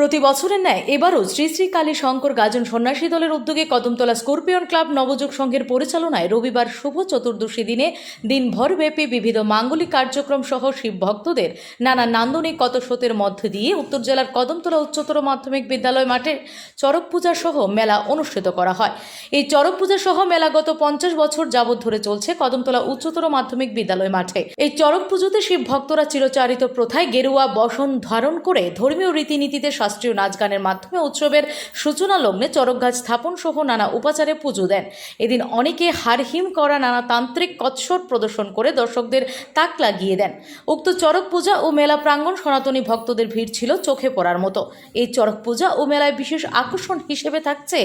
প্রতি বছরের ন্যায় এবারও শ্রী শ্রী কালী শঙ্কর গাজন সন্ন্যাসী দলের উদ্যোগে কদমতলা স্করপিয়ন ক্লাব নবযুগ সংঘের পরিচালনায় রবিবার শুভ চতুর্দশী দিনে দিনভরব্যাপী বিবিধ মাঙ্গলিক কার্যক্রম সহ শিব ভক্তদের নানা নান্দনিক কতশতের মধ্য দিয়ে উত্তর জেলার কদমতলা উচ্চতর মাধ্যমিক বিদ্যালয় মাঠে চড়ক পূজা সহ মেলা অনুষ্ঠিত করা হয়। এই চড়ক পূজা সহ মেলা গত পঞ্চাশ বছর যাবৎ ধরে চলছে কদমতলা উচ্চতর মাধ্যমিক বিদ্যালয় মাঠে। এই চড়ক পুজোতে শিব ভক্তরা চিরচারিত প্রথায় গেরুয়া বসন ধারণ করে ধর্মীয় রীতিনীতিতে শাস্ত্রীয় নাচ গানের মাধ্যমে উৎসবের সূচনা লগ্নে চড়ক গাছ স্থাপন সহ নানা উপাচারে পুজো দেন। এদিন অনেকে হারহিম করা নানা তান্ত্রিক কৎসর প্রদর্শন করে দর্শকদের তাক লাগিয়ে দেন। উক্ত চড়ক পূজা ও মেলা প্রাঙ্গণ সনাতনী ভক্তদের ভিড় ছিল চোখে পড়ার মতো। এই চড়ক পূজা ও মেলায় বিশেষ আকর্ষণ হিসেবে থাকছে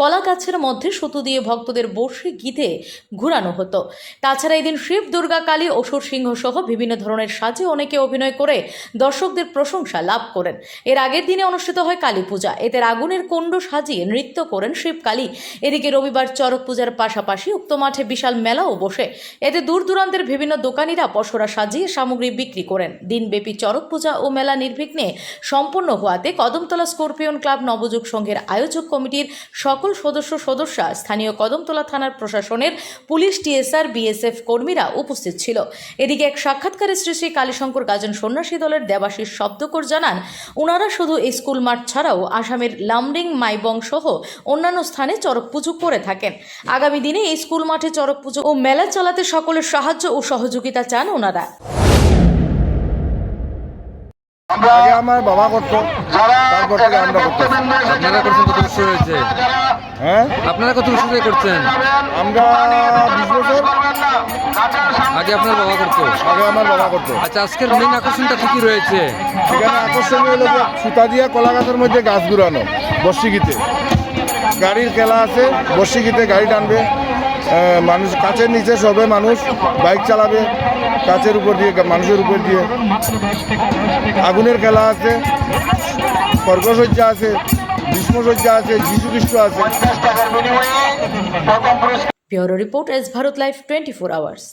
কলা গাছের মধ্যে সুতো দিয়ে ভক্তদের বর্ষি গীতে ঘুরানো হতো। তাছাড়া এদিন শিব, দুর্গা, কালী অসুর সিংহ সহ বিভিন্ন ধরনের সাজে অনেকে অভিনয় করে দর্শকদের প্রশংসা লাভ করেন। এর আগের দিনে অনুষ্ঠিত হয় কালী পূজা। এতে আগুনের কুণ্ড সাজিয়ে নৃত্য করেন শিব কালী এদিকে রবিবার চড়ক পূজার পাশাপাশি উক্ত মাঠে বিশাল মেলাও বসে। এতে দূর দূরান্তের বিভিন্ন দোকানিরা পসরা সাজিয়ে সামগ্রী বিক্রি করেন। দিনব্যাপী চড়ক পূজা ও মেলা নির্বিঘ্নে সম্পন্ন হওয়াতে কদমতলা স্করপিয়ন ক্লাব নবযুগ সংঘের আয়োজক কমিটির সকল সদস্য সদস্যা, স্থানীয় কদমতলা থানার প্রশাসনের পুলিশ টিএসআর, বিএসএফ কর্মীরা উপস্থিত ছিল। এদিকে এক সাক্ষাৎকারে শ্রী শ্রী কালীশঙ্কর গাজন সন্ন্যাসী দলের দেবাশিস শব্দকর জানান ওনারা শুধু এই স্কুল মাঠ ছাড়াও আসামের লামরিং মাইবং সহ অন্যান্য স্থানে চড়ক পুজো করে থাকেন। আগামী দিনে এই স্কুল মাঠে চড়ক পুজো ও মেলা চালাতে সকলের সাহায্য ও সহযোগিতা চান ওনারা। আগে আমার বাবা করতো তারপর থেকে আমরা করতেছি আপনারা করছেন কত বছর হয়েছে? হ্যাঁ? আপনারা কত বছর ধরে করছেন? আমরা বিশ বছর? আগে আপনার বাবা করতো। আগে আমার বাবা করতো। আচ্ছা আজকের মেন আকর্ষণটা কি রয়েছে? এখানে আকর্ষণীয় হলো যে সুতা দিয়া কলা গাছের মধ্যে গাছ ঘুরানো বর্ষিকিতে। গাড়ির খেলা আছে বর্ষিকিতে গাড়ি টানবে। মানুষ কাছের নিচে সবে মানুষ বাইক চালাবে কাছের উপর দিয়ে মানুষের উপর দিয়ে। আগুনের খেলা আছে কর্কশয্যা আছে ভীষ্মসজ্জা আছে যীশু খ্রিস্ট আছে bureau report S Bharat life twenty four hours.